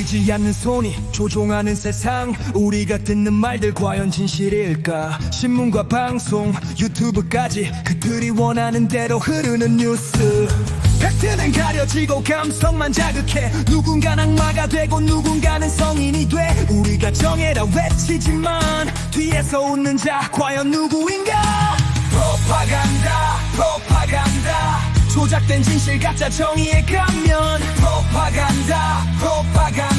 보이지 않는 손이 조종하는 세상. 우리가 듣는 말들 과연 진실일까? 신문과 방송 유튜브까지 그들이 원하는 대로 흐르는 뉴스. 팩트는 가려지고 감성만 자극해. 누군가 악마가 되고 누군가는 성인이 돼. 우리가 정해라 외치지만 뒤에서 웃는 자 과연 누구인가? 프로파간다 프로파간다. 조작된 진실 가짜 정의의 가면 프로파간다 프로파간다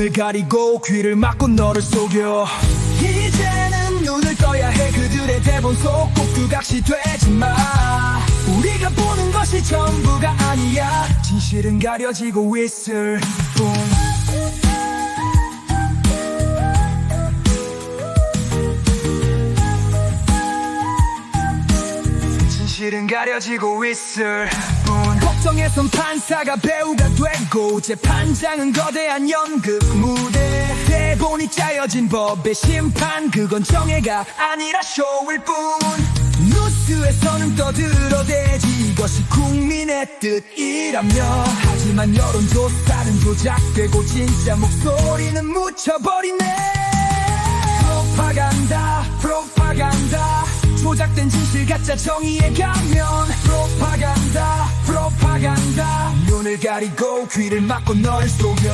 눈을 가리고 귀를 막고 너를 속여. 이제는 눈을 떠야 해. 그들의 대본 속 꼭두각시 되지 마. 우리가 보는 것이 전부가 아니야. 진실은 가려지고 있을 뿐. 진실은 가려지고 있을 뿐 걱정에선 판사가 배우가 되고 재판장은 거대한 연극 무대. 대본이 짜여진 법의 심판 그건 정예가 아니라 쇼일 뿐. 뉴스에서는 떠들어대지 이것이 국민의 뜻이라며. 하지만 여론조사는 조작되고 진짜 목소리는 묻혀버리네 조작된 진실 가짜 정의의 가면. 프로파간다 프로파간다. 눈을 가리고 귀를 막고 널 속여.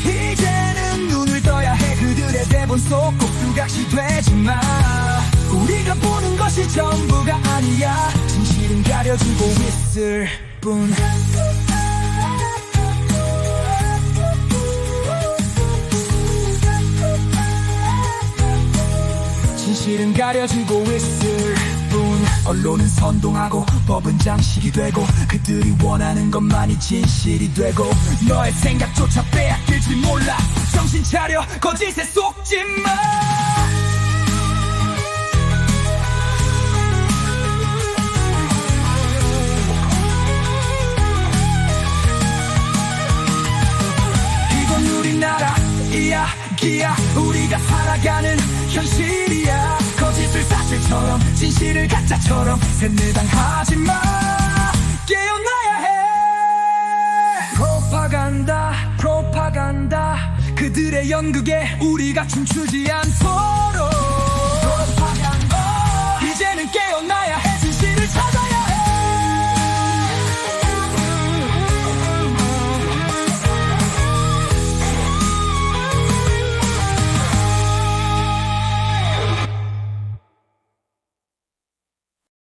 이제는 눈을 떠야 해. 그들의 대본 속 꼭두각시 되지 마. 우리가 보는 것이 전부가 아니야. 진실은 가려지고 있을 뿐 진실은 가려지고 있을 뿐. 언론은 선동하고 법은 장식이 되고 그들이 원하는 것만이 진실이 되고 너의 생각조차 빼앗길지 몰라. 정신 차려 거짓에 속지 마 이야기야. 우리가 살아가는 현실이야. 거짓을 사실처럼 진실을 가짜처럼 세뇌당하지 마. 깨어나야 해. 프로파간다 프로파간다. 그들의 연극에 우리가 춤추지 않도록